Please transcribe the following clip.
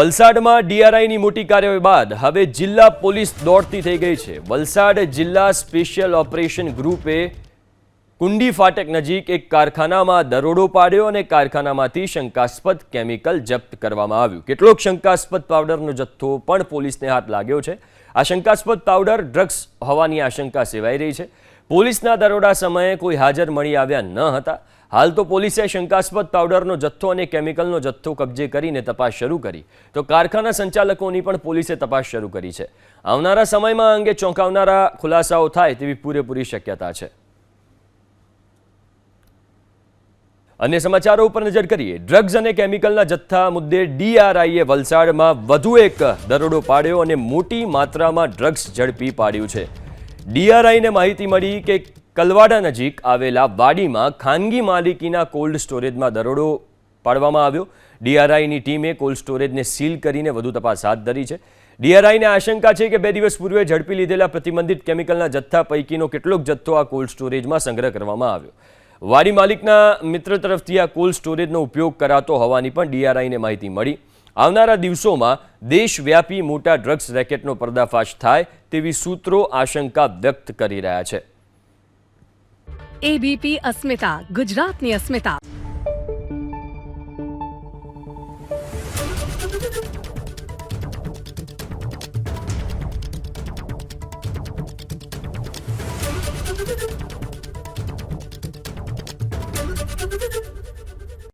વલસાડમાં ડીઆરઆઈની મોટી કાર્યવાહી બાદ હવે જિલ્લા પોલીસ દોડતી થઈ ગઈ છે. વલસાડ જિલ્લા સ્પેશિયલ ઓપરેશન ગ્રુપે કુંડી ફાટક નજીક એક કારખાનામાં દરોડો પાડ્યો અને કારખાનામાંથી શંકાસ્પદ કેમિકલ જપ્ત કરવામાં આવ્યું. કેટલોક શંકાસ્પદ પાવડરનો જથ્થો પણ પોલીસને હાથ લાગ્યો છે. આ શંકાસ્પદ પાવડર ડ્રગ્સ હોવાની આશંકા સેવાઈ રહી છે. પોલીસના દરોડા સમયે કોઈ હાજર મળી આવ્યા ન હતા. હાલ તો પોલીસે શંકાસ્પદ પાવડરનો જથ્થો અને કેમિકલનો જથ્થો કબજે કરીને તપાસ શરૂ કરી. તો કારખાના સંચાલકોની પણ પોલીસે તપાસ શરૂ કરી છે. આવનારા સમયમાં અંગે ચોંકાવનારા ખુલાસાઓ થાય તેવી પૂરેપૂરી શક્યતા છે. અન્ય સમાચારો ઉપર નજર કરીએ. ડ્રગ્સ અને કેમિકલના જથ્થા મુદ્દે ડીઆરઆઈએ વલસાડમાં વધુ એક દરોડો પાડ્યો અને મોટી માત્રામાં ડ્રગ્સ ઝડપી પાડ્યું છે. ડીઆરઆઈને માહિતી મળી કે કલવાડા નજીક આવેલા વાડીમાં ખાનગી માલિકીના કોલ્ડ સ્ટોરેજમાં દરોડો પાડવામાં આવ્યો. ડીઆરઆઈની ટીમે કોલ્ડ સ્ટોરેજને સીલ કરીને વધુ તપાસ હાથ ધરી છે. ડીઆરઆઈને આશંકા છે કે બે દિવસ પૂર્વે ઝડપી લીધેલા પ્રતિબંધિત કેમિકલના જથ્થા પૈકીનો કેટલોક જથ્થો આ કોલ્ડ સ્ટોરેજમાં સંગ્રહ કરવામાં આવ્યો. વાડી માલિકના મિત્ર તરફથી આ કોલ્ડ સ્ટોરેજનો ઉપયોગ કરાતો હોવાની પણ ડીઆરઆઈને માહિતી મળી. આવનારા દિવસોમાં દેશવ્યાપી મોટા ડ્રગ્સ રેકેટનો પર્દાફાશ થાય તેવી સૂત્રો આશંકા વ્યક્ત કરી રહ્યા છે. એબીપી અસ્મિતા ગુજરાતની અસ્મિતા.